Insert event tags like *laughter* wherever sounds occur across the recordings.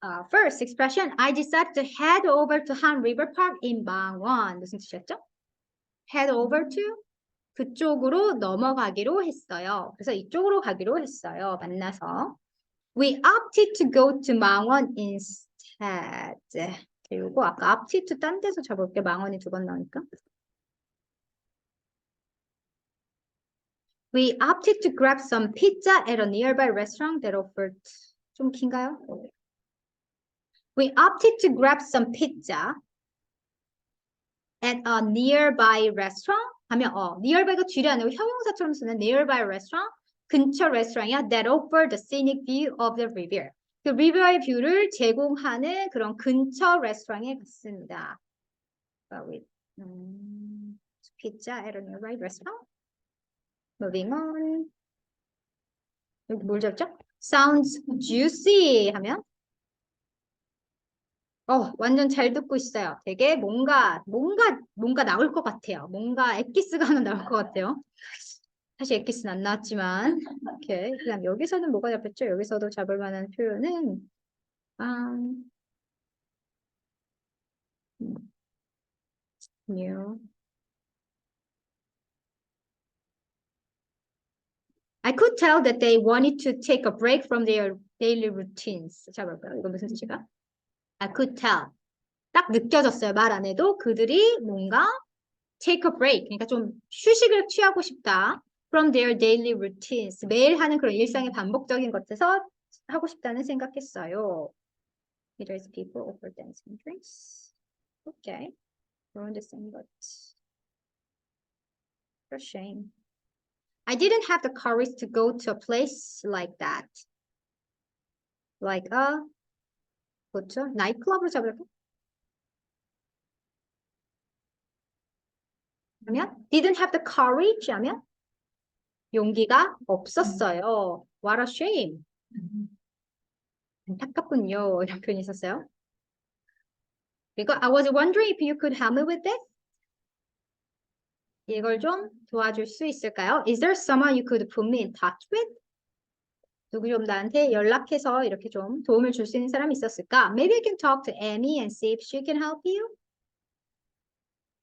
Uh, first expression, I decided to head over to Han River Park in Bangwon. 무슨 뜻이었죠? head over to 그쪽으로 넘어가기로 했어요. 그래서 이쪽으로 가기로 했어요. 만나서. We opted to go to Mangwon instead. 그리고 아까 opted to 딴 데서 잡을게. 망원이 두 번 나오니까. We opted to grab some pizza at a nearby restaurant that offered 좀 긴가요? We opted to grab some pizza at a nearby restaurant 하면 어 nearby가 뒤를 아니고 형용사처럼 쓰는 nearby restaurant 근처 레스토랑이야 that offered the scenic view of the river. 그 리버의 뷰를 제공하는 그런 근처 레스토랑에 갔습니다. But we, 음, pizza at a nearby restaurant. Moving on. 여기 뭘 잡죠? Sounds juicy 하면 어, 완전 잘 듣고 있어요. 되게 뭔가, 뭔가, 뭔가 나올 것 같아요. 뭔가 엑기스가 하나 나올 것 같아요. 사실 엑기스는 안 나왔지만. 오케이. 그다음 여기서는 뭐가 잡혔죠? 여기서도 잡을 만한 표현은, 아, 음, new. I could tell that they wanted to take a break from their daily routines. 잡을까요? 이거 무슨 뜻일까? I could tell. 딱 느껴졌어요. 말 안 해도 그들이 뭔가 take a break. 그러니까 좀 휴식을 취하고 싶다. From their daily routines. 매일 하는 그런 일상의 반복적인 것에서 하고 싶다는 생각했어요. Leaders people offer dancing drinks. Okay. We're on the same boat. For shame. I didn't have the courage to go to a place like that. Like a 그렇죠? 나이트클럽으로 잡을까? 그러면 didn't have the courage 하면 용기가 없었어요. What a shame. 안타깝군요. 이런 표현이 있었어요. 그리고 I was wondering if you could help me with this. 이걸 좀 도와줄 수 있을까요? Is there someone you could put me in touch with? 누구 좀 나한테 연락해서 이렇게 좀 도움을 줄 수 있는 사람이 있었을까? Maybe I can talk to Amy and see if she can help you.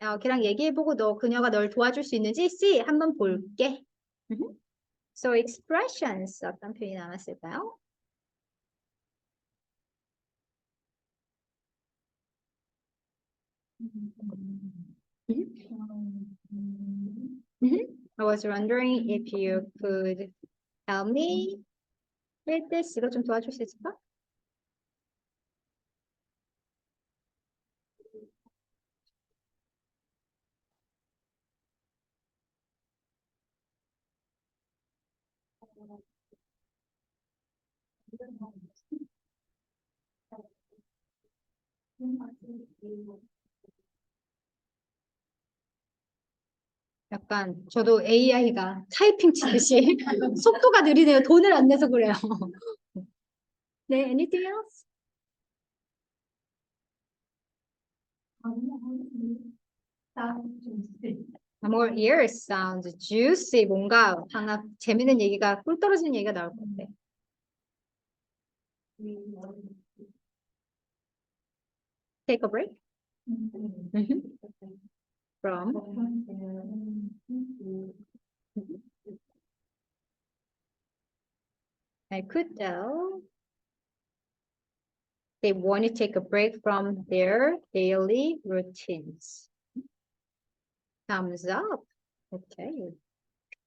어, 걔랑 얘기해보고 너 그녀가 널 도와줄 수 있는지 see 한번 볼게. So expressions 어떤 표현이 남았을까요? Mhm. I was wondering if you could help me with this. 이거 좀 도와줄 수 있을까? 약간 저도 AI가 타이핑 치듯이 *laughs* 속도가 느리네요. 돈을 안 내서 그래요. *laughs* 네, anything else? More ears sounds juicy. 뭔가 하나 재밌는 얘기가 꿀 떨어지는 얘기가 나올 것 같아. Take a break. From I could tell they want to take a break from their daily routines. Thumbs up. Okay.